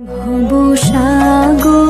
ভবসাগর